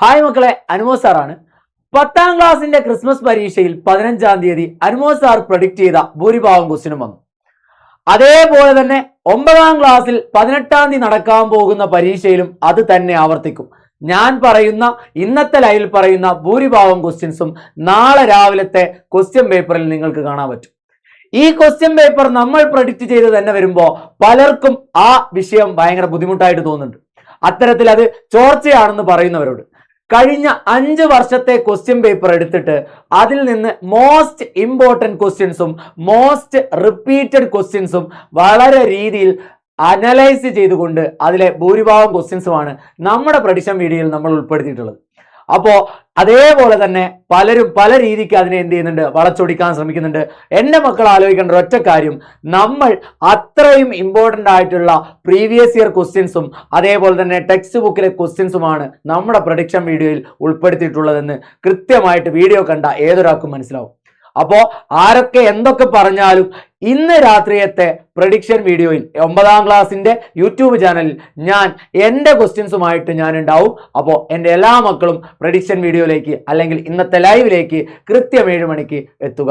Hi മക്കളെ അനുമോ സാറാണ്. പത്താം ക്ലാസ്സിന്റെ ക്രിസ്മസ് പരീക്ഷയിൽ പതിനഞ്ചാം തീയതി അനുമോ സാർ പ്രൊഡിക്റ്റ് ചെയ്ത ഭൂരിഭാഗം ക്വസ്റ്റിനും വന്നു. അതേപോലെ തന്നെ ഒമ്പതാം ക്ലാസ്സിൽ പതിനെട്ടാം തീയതി നടക്കാൻ പോകുന്ന പരീക്ഷയിലും അത് തന്നെ ആവർത്തിക്കും. ഞാൻ പറയുന്ന ഇന്നത്തെ ലൈവിൽ പറയുന്ന ഭൂരിഭാഗം ക്വസ്റ്റ്യൻസും നാളെ രാവിലത്തെ ക്വസ്റ്റ്യൻ പേപ്പറിൽ നിങ്ങൾക്ക് കാണാൻ പറ്റും. ഈ ക്വസ്റ്റ്യൻ പേപ്പർ നമ്മൾ പ്രൊഡിക്ട് ചെയ്ത് തന്നെ വരുമ്പോൾ പലർക്കും ആ വിഷയം ഭയങ്കര ബുദ്ധിമുട്ടായിട്ട് തോന്നുന്നുണ്ട്. അത്തരത്തിൽ അത് ചോർച്ചയാണെന്ന് പറയുന്നവരോട്. കഴിഞ്ഞ അഞ്ച് വർഷത്തെ ക്വസ്റ്റ്യൻ പേപ്പർ എടുത്തിട്ട് അതിൽ നിന്ന് മോസ്റ്റ് ഇമ്പോർട്ടന്റ് ക്വസ്റ്റ്യൻസും മോസ്റ്റ് റിപ്പീറ്റഡ് ക്വസ്റ്റ്യൻസും വളരെ രീതിയിൽ അനലൈസ് ചെയ്തുകൊണ്ട് അതിലെ ഭൂരിഭാഗം ക്വസ്റ്റ്യൻസുമാണ് നമ്മുടെ പ്രഡിഷൻ വീഡിയോയിൽ നമ്മൾ ഉൾപ്പെടുത്തിയിട്ടുള്ളത്. അപ്പോൾ അതേപോലെ തന്നെ പലരും പല രീതിക്ക് അതിനെ എന്ത് ചെയ്യുന്നുണ്ട്? വളച്ചൊടിക്കാൻ ശ്രമിക്കുന്നുണ്ട്. എന്റെ മക്കൾ ആലോചിക്കേണ്ട ഒറ്റ കാര്യം നമ്മൾ അത്രയും ഇമ്പോർട്ടന്റ് ആയിട്ടുള്ള പ്രീവിയസ് ഇയർ ക്വസ്റ്റ്യൻസും അതേപോലെ തന്നെ ടെക്സ്റ്റ് ബുക്കിലെ ക്വസ്റ്റ്യൻസുമാണ് നമ്മുടെ പ്രൊഡിക്ഷൻ വീഡിയോയിൽ ഉൾപ്പെടുത്തിയിട്ടുള്ളതെന്ന് കൃത്യമായിട്ട് വീഡിയോ കണ്ട ഏതൊരാൾക്കും മനസ്സിലാവും. അപ്പോൾ ആരൊക്കെ എന്തൊക്കെ പറഞ്ഞാലും ഇന്ന് രാത്രിയത്തെ പ്രഡിക്ഷൻ വീഡിയോയിൽ ഒമ്പതാം ക്ലാസ്സിന്റെ യൂട്യൂബ് ചാനലിൽ ഞാൻ എന്റെ ക്വസ്റ്റ്യൻസുമായിട്ട് ഞാൻ ഉണ്ടാവും അപ്പോൾ എന്റെ എല്ലാ മക്കളും പ്രഡിക്ഷൻ വീഡിയോയിലേക്ക് അല്ലെങ്കിൽ ഇന്നത്തെ ലൈവിലേക്ക് കൃത്യം ഏഴ് മണിക്ക് എത്തുക.